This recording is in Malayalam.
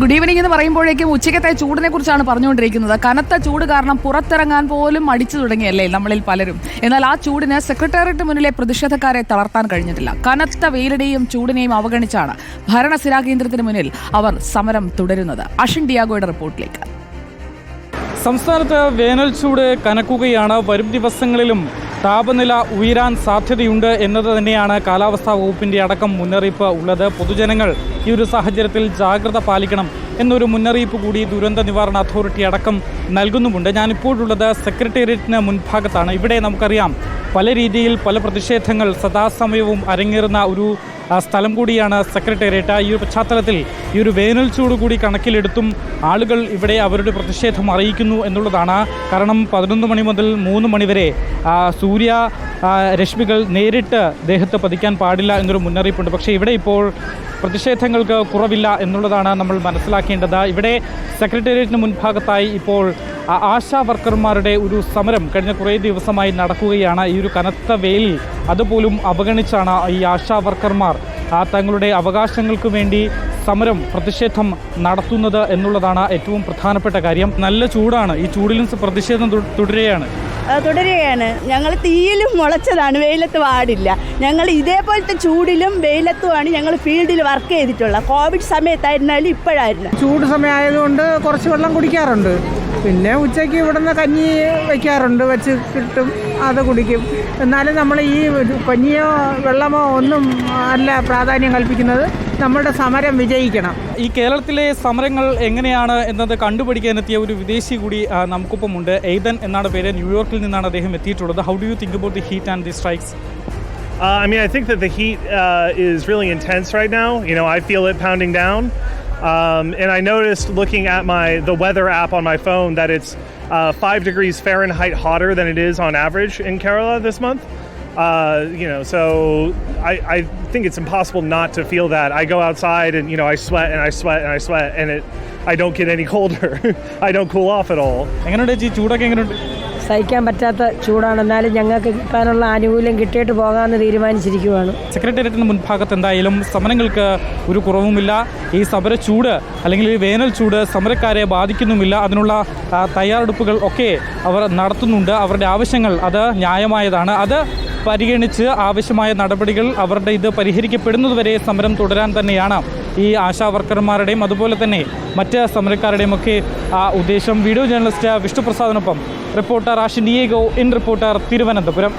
ഗുഡ് ഈവനിംഗ് എന്ന് പറയുമ്പോഴേക്കും ഉച്ചക്കത്തെ ചൂടിനെ കുറിച്ചാണ് പറഞ്ഞുകൊണ്ടിരിക്കുന്നത്. കനത്ത ചൂട് കാരണം പുറത്തിറങ്ങാൻ പോലും അടിച്ചു തുടങ്ങിയല്ലേ നമ്മളിൽ പലരും. എന്നാൽ ആ ചൂടിന് സെക്രട്ടേറിയറ്റ് മുന്നിലെ പ്രതിഷേധക്കാരെ തളർത്താൻ കഴിഞ്ഞിട്ടില്ല. കനത്ത വെയിലിനെയും ചൂടിനെയും അവഗണിച്ചാണ് ഭരണസിരാ കേന്ദ്രത്തിന് മുന്നിൽ അവർ സമരം തുടരുന്നത്. അഷിൻ ഡിയാഗോയുടെ റിപ്പോർട്ടിലേക്ക്. സംസ്ഥാനത്ത് വേനൽ ചൂട് കനക്കുകയാണ്. വരും ദിവസങ്ങളിലും താപനില ഉയരാൻ സാധ്യതയുണ്ട് എന്നത് തന്നെയാണ് കാലാവസ്ഥാ വകുപ്പിന്റെ അടക്കം മുന്നറിയിപ്പ് ഉള്ളത്. പൊതുജനങ്ങൾ ഈ ഒരു സാഹചര്യത്തിൽ ജാഗ്രത പാലിക്കണം എന്നൊരു മുന്നറിയിപ്പ് കൂടി ദുരന്ത നിവാരണ അതോറിറ്റി അടക്കം നൽകുന്നുമുണ്ട്. ഞാനിപ്പോഴുള്ളത് സെക്രട്ടേറിയറ്റിന് മുൻഭാഗത്താണ്. ഇവിടെ നമുക്കറിയാം പല രീതിയിൽ പല പ്രതിഷേധങ്ങൾ സദാസമയവും അരങ്ങേറുന്ന ഒരു സ്ഥലം കൂടിയാണ് സെക്രട്ടേറിയറ്റ്. ഈ ഒരു പശ്ചാത്തലത്തിൽ ഈ ഒരു വേനൽ ചൂട് കൂടി കണക്കിലെടുത്തും ആളുകൾ ഇവിടെ അവരുടെ പ്രതിഷേധം അറിയിക്കുന്നു എന്നുള്ളതാണ്. കാരണം പതിനൊന്ന് മണി മുതൽ മൂന്ന് മണി വരെ ആ, സൂര്യ രശ്മികൾ നേരിട്ട് ദേഹത്ത് പതിക്കാൻ പാടില്ല എന്നൊരു മുന്നറിയിപ്പുണ്ട്. പക്ഷേ ഇവിടെ ഇപ്പോൾ പ്രതിഷേധങ്ങൾക്ക് കുറവില്ല എന്നുള്ളതാണ് നമ്മൾ മനസ്സിലാക്കേണ്ടത്. ഇവിടെ സെക്രട്ടേറിയറ്റിന് മുൻഭാഗത്തായി ഇപ്പോൾ ആശാ വർക്കർമാരുടെ ഒരു സമരം കഴിഞ്ഞ കുറേ ദിവസമായി നടക്കുകയാണ്. ഈ ഒരു കനത്ത വെയിലിൽ അതുപോലും അവഗണിച്ചാണ് ഈ ആശാ വർക്കർമാർ തങ്ങളുടെ അവകാശങ്ങൾക്ക് വേണ്ടി സമരം പ്രതിഷേധം നടത്തുന്നത് എന്നുള്ളതാണ് ഏറ്റവും പ്രധാനപ്പെട്ട കാര്യം. നല്ല ചൂടാണ്. ഈ ചൂടിലും പ്രതിഷേധം തുടരുകയാണ്. തുടരുകയാണ്. ഞങ്ങൾ തീയിലും മുളച്ചതാണ് വെയിലത്ത് പാടില്ല ഞങ്ങൾ ഇതേപോലത്തെ ചൂടിലും വെയിലത്തുമാണ് ഞങ്ങൾ ഫീൽഡിൽ വർക്ക് ചെയ്തിട്ടുള്ളത്. കോവിഡ് സമയത്തായിരുന്നാലും ഇപ്പോഴായിരുന്നു. ചൂട് സമയമായതുകൊണ്ട് കുറച്ച് വെള്ളം കുടിക്കാറുണ്ട്. പിന്നെ ഉച്ചയ്ക്ക് ഇവിടുന്ന് കഞ്ഞി വയ്ക്കാറുണ്ട് വെച്ച് കിട്ടും അത് കുടിക്കും. എന്നാലും നമ്മൾ ഈ കഞ്ഞിയോ വെള്ളമോ ഒന്നും അല്ല പ്രാധാന്യം കൽപ്പിക്കുന്നത്. നമ്മുടെ സമരം വിജയിക്കണം ഈ കേരളത്തിലെ സമരങ്ങൾ എങ്ങനെയാണ് എന്നത് കണ്ടുപിടിക്കാനെത്തിയ ഒരു വിദേശി കൂടി നമുക്കൊപ്പം നമുക്കൊപ്പമുണ്ട് എയ്തൻ എന്നാണ് പേര് ന്യൂയോർക്കിൽ നിന്നാണ് അദ്ദേഹം എത്തിയിട്ടുള്ളത് how do you think about the heat and the strikes Uh, I mean, I think that the heat uh, is really intense right now. You know, I feel it pounding down. Um, and I noticed looking at my the weather app on my phone that it's uh, five degrees Fahrenheit hotter than it is on average in Kerala this month. Uh, you know, so I, I think it's impossible not to feel that. I go outside and you know I sweat and I sweat and I sweat and it I don't get any colder. I don't cool off at all. എങ്ങനെയുണ്ട് ചേച്ചി? ചൂടൊക്കെ എങ്ങനെയുണ്ട് സഹിക്കാൻ പറ്റാത്ത ചൂടാണ്. എന്നാലും ഞങ്ങൾക്ക് കിട്ടാനുള്ള ആനുകൂല്യം കിട്ടിയിട്ട് പോകാമെന്ന് തീരുമാനിച്ചിരിക്കുകയാണ് സെക്രട്ടേറിയറ്റിന് മുൻഭാഗത്ത് എന്തായാലും സമരങ്ങൾക്ക് ഒരു കുറവുമില്ല. ഈ സമര ചൂട് അല്ലെങ്കിൽ ഈ വേനൽ ചൂട് സമരക്കാരെ ബാധിക്കുന്നുമില്ല. അതിനുള്ള തയ്യാറെടുപ്പുകൾ ഒക്കെ അവർ നടത്തുന്നുണ്ട്. അവരുടെ ആവശ്യങ്ങൾ അത് ന്യായമായതാണ്. അത് പരിഗണിച്ച് ആവശ്യമായ നടപടികൾ അവരുടെ ഇത് പരിഹരിക്കപ്പെടുന്നതുവരെ സമരം തുടരാൻ തന്നെയാണ് ഈ ആശാ വർക്കർമാരുടെയും അതുപോലെ തന്നെ മറ്റ് സമരക്കാരുടെയും ഒക്കെ ആ ഉദ്ദേശം. Video journalist വിഷ്ണുപ്രസാദിനൊപ്പം reporter Ashin Diego in Reporter Thiruvananthapuram.